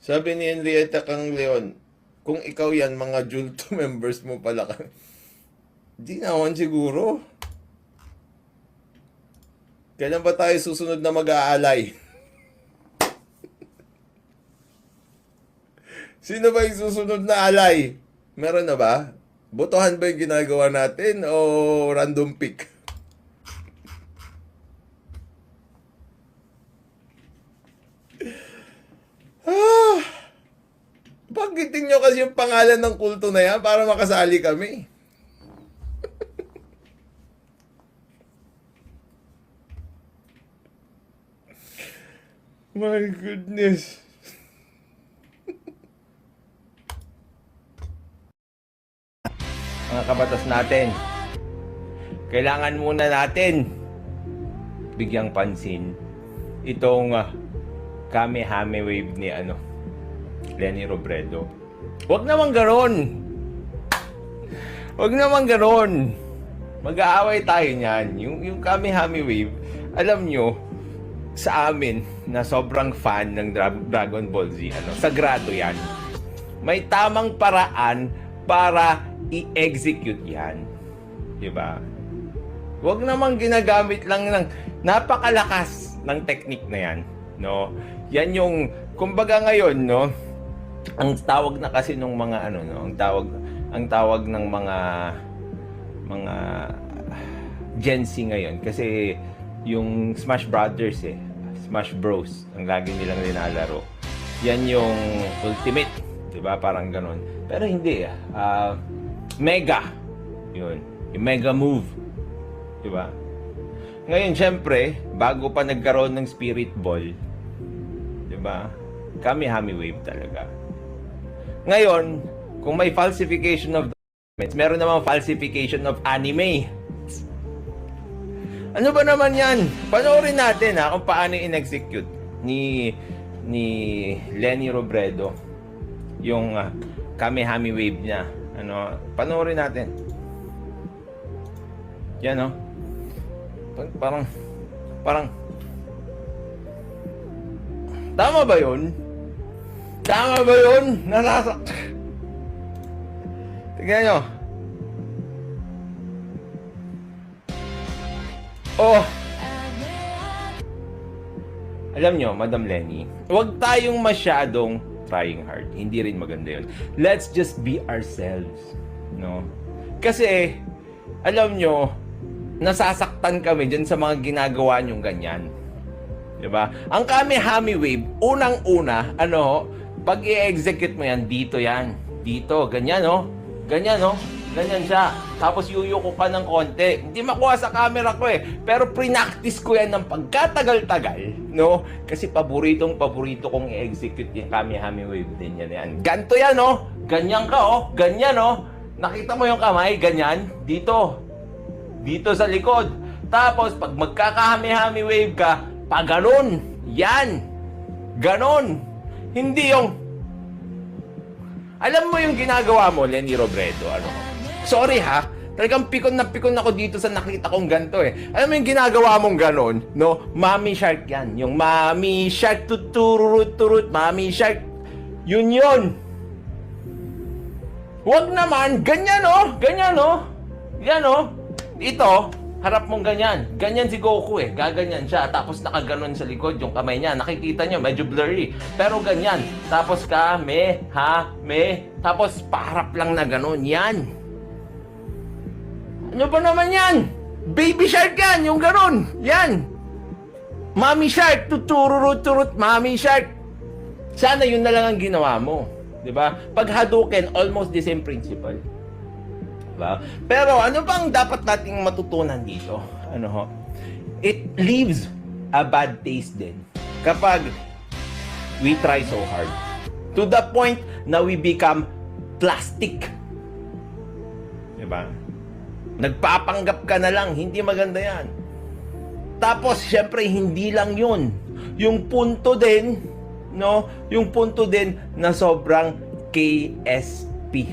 Sabi ni Henrietta Kang Leon, kung ikaw yan, mga Julto members mo pala ka. Di naman siguro. Kailan ba tayo susunod na mag-aalay? Sino ba yung susunod na alay? Meron na ba? Botohan ba yung ginagawa natin o random pick? Ah! Banggitin nyo kasi yung pangalan ng kulto na yan para makasali kami. My goodness. Mga kabatas natin, kailangan muna natin bigyang pansin itong uh, Kamehame wave ni ano Lenny Robredo. Huwag naman ganon. Huwag naman ganon. Mag-aaway tayo niyan. Yung, yung Kamehame wave, alam nyo, sa amin na sobrang fan ng Dra- Dragon Ball Z, ano, sagrado yan. May tamang paraan para i-execute yan. 'Di ba? Huwag namang ginagamit lang ng napakalakas ng technique na yan, no? Yan yung kumbaga ngayon, no? Ang tawag na kasi nung mga ano, no? Ang tawag ang tawag ng mga mga Gen Z ngayon kasi yung Smash Brothers eh, Smash Bros ang lagi nilang nilalaro. Yan yung ultimate, 'di ba? Parang ganun. Pero hindi ah. Ah, mega. 'Yun. Yung mega move. 'Di ba? Ngayon, syempre, bago pa nagkaroon ng Spirit Ball, 'di ba? Kami-hami wave talaga. Ngayon, kung may falsification of documents, meron namang falsification of anime. Ano ba naman yan? Panoorin natin ha kung paano in-execute ni ni Lenny Robredo yung uh, Kamehame Wave niya. Ano, panoorin natin. Yan oh. Pa- Parang parang Tama ba 'yun? Tama ba 'yun? Nasasak. Tingnan nyo. Oh, alam nyo, Madam Lenny, huwag tayong masyadong trying hard. Hindi rin maganda yun. Let's just be ourselves. No? Kasi, alam nyo, nasasaktan kami dyan sa mga ginagawa nyong ganyan. 'Di ba? Ang Kamehame Wave, unang-una, ano, pag i-execute mo yan, dito yan. Dito, ganyan, no? Ganyan, no? Ganyan siya. Tapos yuyuko ka ng konti. Hindi makuha sa camera ko eh. Pero pre-practice ko yan ng pagkatagal-tagal, no? Kasi paboritong paborito kong i-execute yung Kamehame Wave din yan. yan. Ganto yan, no? Ganyan ka, oh. Ganyan, no? Nakita mo yung kamay? Ganyan. Dito. Dito sa likod. Tapos, pag magkakahami-hami wave ka, pa ganon. Yan. Ganon. Hindi yung... Alam mo yung ginagawa mo, Lenny Robredo, ano? Sorry ha, talagang pikon na pikon ako dito sa nakita kong ganito eh. Alam mo yung ginagawa mong ganon, no? Mami shark yan. Yung mami shark tuturut turut, mami shark. Yun yun. Huwag naman, ganyan oh, ganyan oh. Yan oh. Ito, harap mong ganyan. Ganyan si Goku eh. Gaganyan siya. Tapos nakaganon sa likod yung kamay niya. Nakikita niyo, medyo blurry. Pero ganyan. Tapos ka, ha, me. Tapos paharap lang na ganon. Yan. Ano ba naman yan? Baby shark yan, yung ganon. Yan. Mommy shark, tutururut-turut, mommy shark. Sana yun na lang ang ginawa mo. 'Di ba? Pag Hadouken, almost the same principle. Ba? Pero ano bang dapat nating matutunan dito? Ano ho? It leaves a bad taste din kapag we try so hard. To the point na we become plastic. 'Di ba? Nagpapanggap ka na lang, hindi maganda 'yan. Tapos, syempre, hindi lang yun. Yung punto din, no? Yung punto din na sobrang KSP.